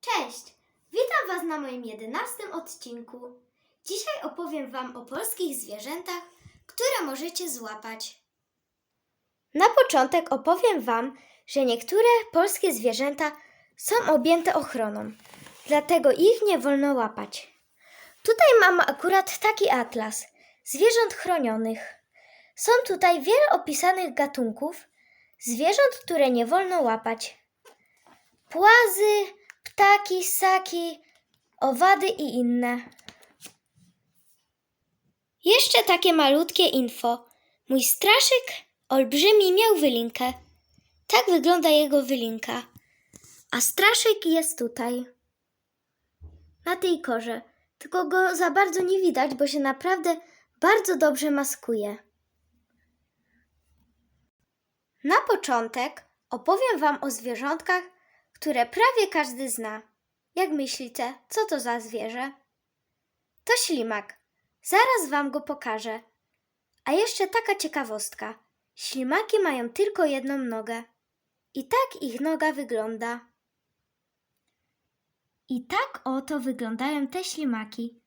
Cześć! Witam Was na moim jedenastym odcinku. Dzisiaj opowiem Wam o polskich zwierzętach, które możecie złapać. Na początek opowiem Wam, że niektóre polskie zwierzęta są objęte ochroną, dlatego ich nie wolno łapać. Tutaj mam akurat taki atlas zwierząt chronionych. Są tutaj wiele opisanych gatunków zwierząt, które nie wolno łapać. Płazy, ptaki, ssaki, owady i inne. Jeszcze takie malutkie info. Mój straszyk olbrzymi miał wylinkę. Tak wygląda jego wylinka. A straszyk jest tutaj. Na tej korze. Tylko go za bardzo nie widać, bo się naprawdę bardzo dobrze maskuje. Na początek opowiem Wam o zwierzątkach, które prawie każdy zna. Jak myślicie, co to za zwierzę? To ślimak. Zaraz Wam go pokażę. A jeszcze taka ciekawostka. Ślimaki mają tylko jedną nogę. I tak ich noga wygląda. I tak oto wyglądają te ślimaki.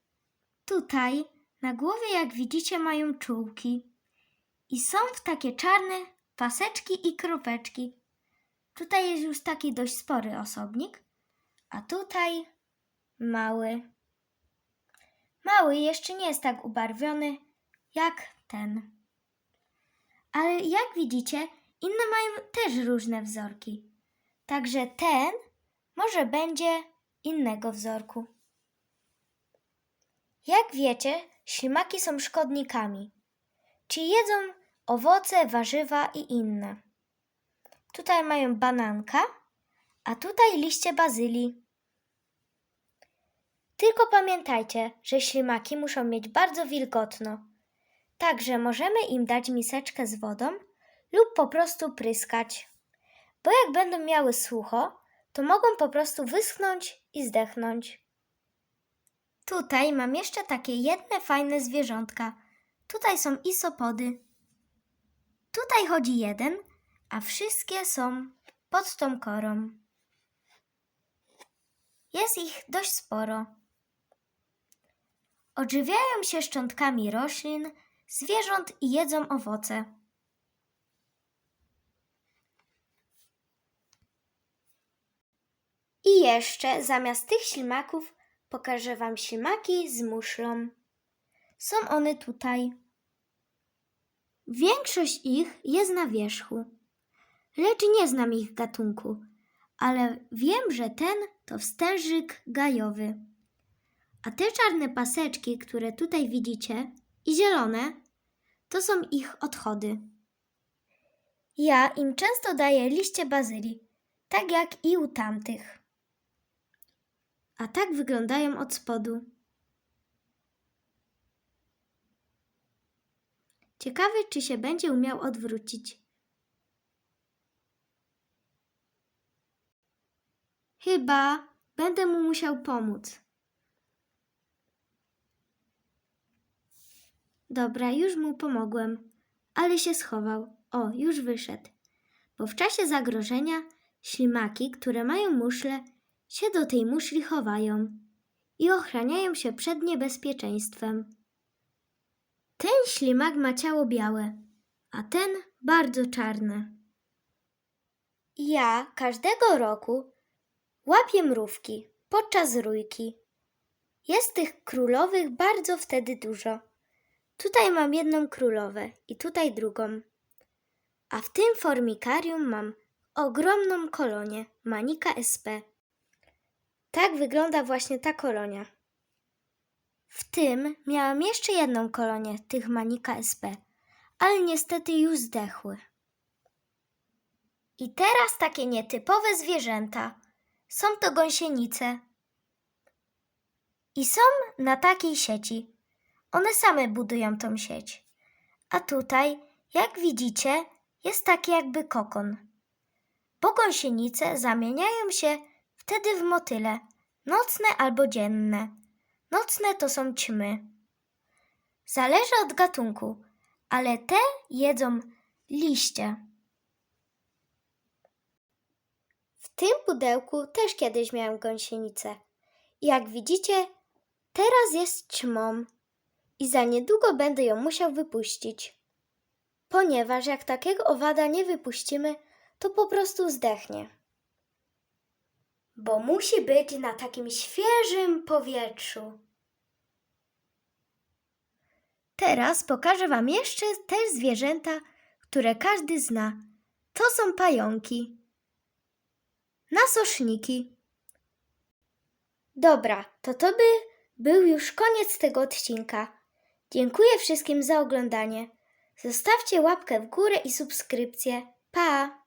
Tutaj na głowie, jak widzicie, mają czułki. I są w takie czarne paseczki i kropeczki. Tutaj jest już taki dość spory osobnik, a tutaj mały. Mały jeszcze nie jest tak ubarwiony jak ten. Ale jak widzicie, inne mają też różne wzorki. Także ten może będzie innego wzorku. Jak wiecie, ślimaki są szkodnikami, czyli jedzą owoce, warzywa i inne. Tutaj mają bananka, a tutaj liście bazylii. Tylko pamiętajcie, że ślimaki muszą mieć bardzo wilgotno. Także możemy im dać miseczkę z wodą lub po prostu pryskać. Bo jak będą miały sucho, to mogą po prostu wyschnąć i zdechnąć. Tutaj mam jeszcze takie jedne fajne zwierzątka. Tutaj są isopody. Tutaj chodzi jeden, a wszystkie są pod tą korą. Jest ich dość sporo. Odżywiają się szczątkami roślin, zwierząt i jedzą owoce. I jeszcze zamiast tych ślimaków pokażę Wam ślimaki z muszlą. Są one tutaj. Większość ich jest na wierzchu, lecz nie znam ich gatunku, ale wiem, że ten to wstężyk gajowy. A te czarne paseczki, które tutaj widzicie, i zielone, to są ich odchody. Ja im często daję liście bazylii, tak jak i u tamtych. A tak wyglądają od spodu. Ciekawy, czy się będzie umiał odwrócić. Chyba będę mu musiał pomóc. Dobra, już mu pomogłem, ale się schował. O, już wyszedł. Bo w czasie zagrożenia ślimaki, które mają muszle, się do tej muszli chowają i ochraniają się przed niebezpieczeństwem. Ten ślimak ma ciało białe, a ten bardzo czarne. Ja każdego roku łapię mrówki podczas rójki. Jest tych królowych bardzo wtedy dużo. Tutaj mam jedną królowę i tutaj drugą. A w tym formikarium mam ogromną kolonię Manika SP. Tak wygląda właśnie ta kolonia. W tym miałam jeszcze jedną kolonię tych Manika SP, ale niestety już zdechły. I teraz takie nietypowe zwierzęta. Są to gąsienice. I są na takiej sieci. One same budują tą sieć. A tutaj, jak widzicie, jest taki jakby kokon. Bo gąsienice zamieniają się wtedy w motyle, nocne albo dzienne. Nocne to są ćmy. Zależy od gatunku, ale te jedzą liście. W tym pudełku też kiedyś miałem gąsienicę. Jak widzicie, teraz jest ćmą i za niedługo będę ją musiał wypuścić. Ponieważ jak takiego owada nie wypuścimy, to po prostu zdechnie. Bo musi być na takim świeżym powietrzu. Teraz pokażę Wam jeszcze te zwierzęta, które każdy zna. To są pająki. Nasoszniki. Dobra, to to by był już koniec tego odcinka. Dziękuję wszystkim za oglądanie. Zostawcie łapkę w górę i subskrypcję. Pa!